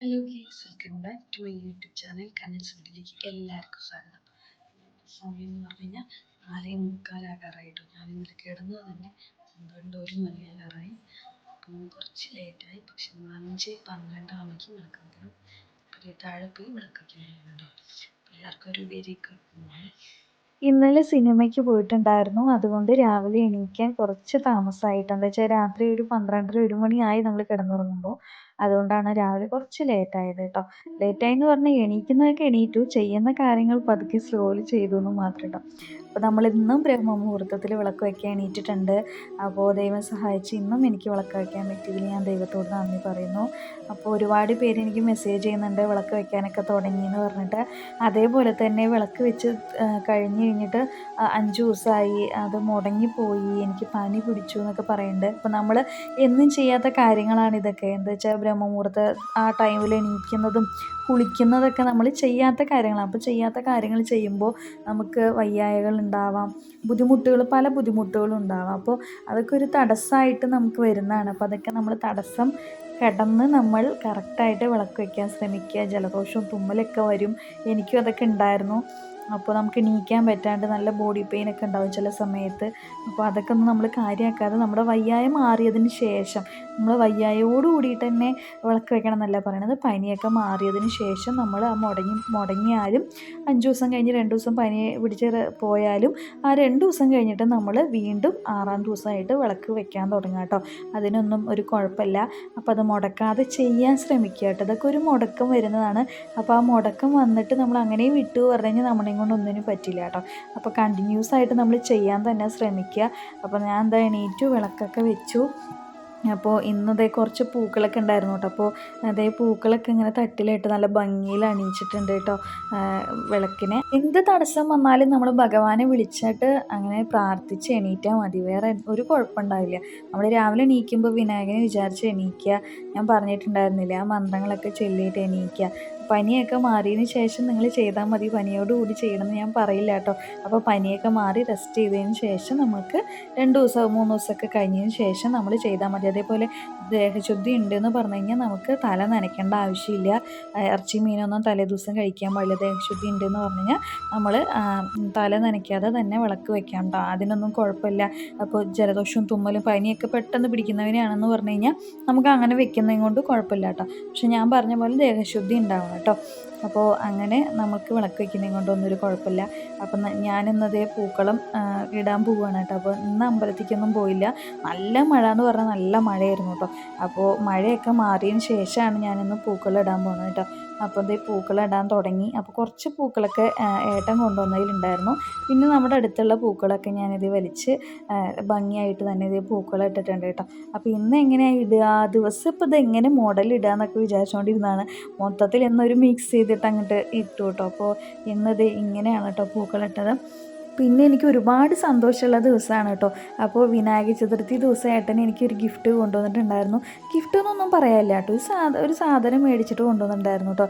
Hello guys welcome back to my YouTube channel. Kanals വീട്ടിലേക്ക് എല്ലാവർക്കും സ്വാഗതം. സമയം എന്ന് പറഞ്ഞു കഴിഞ്ഞാൽ നാലേ മുക്കാലാകാറായിട്ടു ഞാൻ ഇന്നലെ കിടന്നത് തന്നെ പന്ത്രണ്ട് ഒരു മണിയാകാറായി അപ്പം കുറച്ച് ലേറ്റായി പക്ഷെ അഞ്ച് പന്ത്രണ്ടാകുമ്പോഴേക്കും വിളക്ക് വെക്കണം അപ്പോൾ താഴെ പോയി വിളക്ക് വയ്ക്കാനുണ്ടോ എല്ലാവർക്കും ഒരു വെരി ഗുഡ് മോർണിംഗ്. ഇന്നലെ സിനിമയ്ക്ക് പോയിട്ടുണ്ടായിരുന്നു. അതുകൊണ്ട് രാവിലെ എണീക്കാൻ കുറച്ച് താമസമായിട്ടുണ്ട് വെച്ചാൽ രാത്രി ഒരു പന്ത്രണ്ടര ഒരു മണിയായി നമ്മൾ കിടന്നുറങ്ങുമ്പോൾ അതുകൊണ്ടാണ് രാവിലെ കുറച്ച് ലേറ്റ് ആയത് കേട്ടോ ലേറ്റായി എന്ന് പറഞ്ഞാൽ എണീക്കുന്നതൊക്കെ എണീറ്റു. ചെയ്യുന്ന കാര്യങ്ങൾ പതുക്കെ സ്ലോലി ചെയ്തു എന്ന് മാത്രം കേട്ടോ അപ്പോൾ നമ്മൾ ഇന്നും ബ്രഹ്മമുഹൂർത്തത്തിൽ വിളക്ക് വയ്ക്കാൻ എണീറ്റിട്ടുണ്ട്. അപ്പോൾ ദൈവം സഹായിച്ച് ഇന്നും എനിക്ക് വിളക്ക് വയ്ക്കാൻ പറ്റിയതിൽ ഞാൻ ദൈവത്തോട് നന്ദി പറയുന്നു. അപ്പോൾ ഒരുപാട് പേര് എനിക്ക് മെസ്സേജ് ചെയ്യുന്നുണ്ട് വിളക്ക് വയ്ക്കാനൊക്കെ തുടങ്ങി എന്ന് പറഞ്ഞിട്ട്. അതേപോലെ തന്നെ വിളക്ക് വെച്ച് കഴിഞ്ഞ് കഴിഞ്ഞിട്ട് അഞ്ച് ദിവസമായി അത് മുടങ്ങിപ്പോയി. എനിക്ക് പനി പിടിച്ചു എന്നൊക്കെ പറയുന്നുണ്ട്. അപ്പോൾ നമ്മൾ എന്നും ചെയ്യാത്ത കാര്യങ്ങളാണ് ഇതൊക്കെ. എന്താ വെച്ചാൽ ബ്രഹ്മമുഹൂർത്ത ആ ടൈമിൽ എണീക്കുന്നതും കുളിക്കുന്നതൊക്കെ നമ്മൾ ചെയ്യാത്ത കാര്യങ്ങളാണ്. അപ്പോൾ ചെയ്യാത്ത കാര്യങ്ങൾ ചെയ്യുമ്പോൾ നമുക്ക് വയ്യായകൾ ഉണ്ടാവാം. ബുദ്ധിമുട്ടുകൾ പല ബുദ്ധിമുട്ടുകളും ഉണ്ടാവാം. അപ്പോൾ അതൊക്കെ ഒരു തടസ്സമായിട്ട് നമുക്ക് വരുന്നതാണ്. അപ്പോൾ അതൊക്കെ നമ്മൾ തടസ്സം കിടന്ന് നമ്മൾ കറക്റ്റായിട്ട് വിളക്ക് വയ്ക്കാൻ ശ്രമിക്കുക. ജലദോഷവും തുമ്മലൊക്കെ വരും. എനിക്കും അതൊക്കെ ഉണ്ടായിരുന്നു. അപ്പോൾ നമുക്ക് നീക്കാൻ പറ്റാണ്ട് നല്ല ബോഡി പെയിൻ ഒക്കെ ഉണ്ടാവും ചില സമയത്ത്. അപ്പോൾ അതൊക്കെ ഒന്ന് നമ്മൾ കാര്യമാക്കാതെ നമ്മുടെ വയ്യായ മാറിയതിന് ശേഷം നമ്മൾ വയ്യായോട് കൂടിയിട്ട് തന്നെ വിളക്ക് വെക്കണം എന്നല്ല പറയണത്. പനിയൊക്കെ മാറിയതിന് ശേഷം നമ്മൾ ആ മുടങ്ങി മുടങ്ങിയാലും അഞ്ച് ദിവസം കഴിഞ്ഞ് രണ്ട് ദിവസം പനി പിടിച്ച് പോയാലും ആ രണ്ട് ദിവസം കഴിഞ്ഞിട്ട് നമ്മൾ വീണ്ടും ആറാം ദിവസമായിട്ട് വിളക്ക് വെക്കാൻ തുടങ്ങുക കേട്ടോ. അതിനൊന്നും ഒരു കുഴപ്പമില്ല. അപ്പോൾ അത് മുടക്കാതെ ചെയ്യാൻ ശ്രമിക്കുക കേട്ടോ. ഇതൊക്കെ ഒരു മുടക്കം വരുന്നതാണ്. അപ്പോൾ ആ മുടക്കം വന്നിട്ട് നമ്മൾ അങ്ങനെയും വിട്ടു പറഞ്ഞു കഴിഞ്ഞാൽ നമ്മളെയും കൊണ്ട് ഒന്നിനും പറ്റില്ല കേട്ടോ. അപ്പോൾ കണ്ടിന്യൂസ് ആയിട്ട് നമ്മൾ ചെയ്യാൻ തന്നെ ശ്രമിക്കുക അപ്പോൾ ഞാൻ എന്താ എണീറ്റു വിളക്കൊക്കെ വെച്ചു. അപ്പോൾ ഇന്നതേ കുറച്ച് പൂക്കളൊക്കെ ഉണ്ടായിരുന്നു കേട്ടോ. അപ്പോൾ അതേ പൂക്കളൊക്കെ ഇങ്ങനെ തട്ടിലിട്ട് നല്ല ഭംഗിയിൽ അണിയിച്ചിട്ടുണ്ട് കേട്ടോ വിളക്കിനെ. എന്ത് തടസ്സം വന്നാലും നമ്മൾ ഭഗവാനെ വിളിച്ചിട്ട് അങ്ങനെ പ്രാർത്ഥിച്ച് എണീറ്റാൽ മതി. വേറെ ഒരു കുഴപ്പമുണ്ടാവില്ല. നമ്മൾ രാവിലെ എണീക്കുമ്പോൾ വിനായകനെ വിചാരിച്ച് എണീക്കുക. ഞാൻ പറഞ്ഞിട്ടുണ്ടായിരുന്നില്ല ആ മന്ത്രങ്ങളൊക്കെ ചൊല്ലിയിട്ട് എണീക്കുക. പനിയൊക്കെ മാറിയതിന് ശേഷം നിങ്ങൾ ചെയ്താൽ മതി. പനിയോടുകൂടി ചെയ്യണമെന്ന് ഞാൻ പറയില്ല കേട്ടോ. അപ്പോൾ പനിയൊക്കെ മാറി റെസ്റ്റ് ചെയ്തതിന് ശേഷം നമുക്ക് രണ്ട് ദിവസം മൂന്ന് ദിവസമൊക്കെ കഴിഞ്ഞതിന് ശേഷം നമ്മൾ ചെയ്താൽ മതി. അതേപോലെ ദേഹശുദ്ധി ഉണ്ട് എന്ന് പറഞ്ഞു കഴിഞ്ഞാൽ നമുക്ക് തല നനയ്ക്കേണ്ട ആവശ്യമില്ല. ഇറച്ചി മീനൊന്നും തലേ ദിവസം കഴിക്കാൻ പാടില്ല. ദേഹശുദ്ധി ഉണ്ടെന്ന് പറഞ്ഞു കഴിഞ്ഞാൽ നമ്മൾ തല നനയ്ക്കാതെ തന്നെ വിളക്ക് വെക്കാം കേട്ടോ അതിനൊന്നും കുഴപ്പമില്ല. അപ്പോൾ ജലദോഷവും തുമ്മലും പനിയൊക്കെ പെട്ടെന്ന് പിടിക്കുന്നവനെയാണെന്ന് പറഞ്ഞു കഴിഞ്ഞാൽ നമുക്ക് അങ്ങനെ വെക്കുന്നതും കൊണ്ട് കുഴപ്പമില്ല കേട്ടോ പക്ഷെ ഞാൻ പറഞ്ഞ പോലെ ദേഹശുദ്ധി ഉണ്ടാവണം കേട്ടോ അപ്പോൾ അങ്ങനെ നമുക്ക് വിളക്ക് വെക്കുന്നതും കൊണ്ടൊന്നും ഒരു കുഴപ്പമില്ല. അപ്പം ഞാനിന്നതേ പൂക്കളം ഇടാൻ പോവുകയാണ് കേട്ടോ അപ്പോൾ ഇന്ന് അമ്പലത്തിലേക്കൊന്നും പോയില്ല. നല്ല മഴ എന്ന് പറഞ്ഞാൽ നല്ല മഴയായിരുന്നു കേട്ടോ അപ്പോൾ മഴയൊക്കെ മാറിയതിന് ശേഷമാണ് ഞാനിന്ന് പൂക്കളിടാൻ പോകുന്നത് കേട്ടോ. അപ്പോൾ ഇതേ പൂക്കളിടാൻ തുടങ്ങി. അപ്പോൾ കുറച്ച് പൂക്കളൊക്കെ ഏട്ടൻ കൊണ്ടുവന്നതിലുണ്ടായിരുന്നു. പിന്നെ നമ്മുടെ അടുത്തുള്ള പൂക്കളൊക്കെ ഞാനിത് വലിച്ച് ഭംഗിയായിട്ട് തന്നെ ഇത് പൂക്കളിട്ടിട്ടുണ്ട് കേട്ടോ. അപ്പോൾ ഇന്ന് എങ്ങനെയാണ് ഇടുക? ദിവസം ഇപ്പോൾ ഇത് എങ്ങനെ മോഡൽ എന്നൊക്കെ വിചാരിച്ചുകൊണ്ടിരുന്നതാണ് മൊത്തത്തിൽ എന്നൊരു മിക്സ് ചെയ്തിട്ട് അങ്ങോട്ട് ഇട്ടു കേട്ടോ. അപ്പോൾ ഇന്നത് ഇങ്ങനെയാണ് കേട്ടോ പൂക്കളിട്ടത്. പിന്നെ എനിക്ക് ഒരുപാട് സന്തോഷമുള്ള ദിവസമാണ് കേട്ടോ. അപ്പോൾ വിനായക ചതുർത്ഥി ദിവസം ഏട്ടൻ എനിക്കൊരു ഗിഫ്റ്റ് കൊണ്ടുവന്നിട്ടുണ്ടായിരുന്നു. ഗിഫ്റ്റ് എന്നൊന്നും പറയാനില്ല കേട്ടോ. ഒരു സാധ ഒരു സാധനം മേടിച്ചിട്ട് കൊണ്ടുവന്നിട്ടുണ്ടായിരുന്നു കേട്ടോ.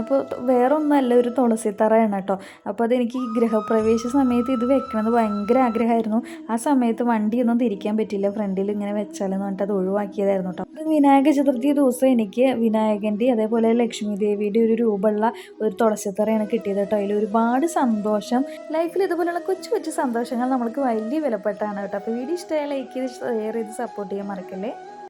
അപ്പോൾ വേറെ ഒന്നല്ല ഒരു തുളസി തറയാണ് കേട്ടോ. അപ്പോൾ അതെനിക്ക് ഗൃഹപ്രവേശ സമയത്ത് ഇത് വെക്കണമെന്ന് ഭയങ്കര ആഗ്രഹമായിരുന്നു. ആ സമയത്ത് വണ്ടിയൊന്നും തിരിക്കാൻ പറ്റില്ല ഫ്രണ്ടിൽ ഇങ്ങനെ വെച്ചാലെന്ന് പറഞ്ഞിട്ട് അത് ഒഴിവാക്കിയതായിരുന്നു കേട്ടോ. വിനായക ചതുർത്ഥി ദിവസം എനിക്ക് വിനായകന്റെ അതേപോലെ ലക്ഷ്മി ദേവിയുടെ ഒരു രൂപമുള്ള ഒരു തുളസിത്തറയാണ് കിട്ടിയത് കേട്ടോ. അതിൽ ഒരുപാട് സന്തോഷം. ലൈഫിൽ ഇതുപോലുള്ള കൊച്ചു കൊച്ചു സന്തോഷങ്ങൾ നമ്മൾക്ക് വലിയ വിലപ്പെട്ടാണ് കേട്ടോ. അപ്പോൾ വീഡിയോ ഇഷ്ടമായ ലൈക്ക് ചെയ്ത് ഷെയർ ചെയ്ത് സപ്പോർട്ട് ചെയ്യാൻ മറക്കല്ലേ?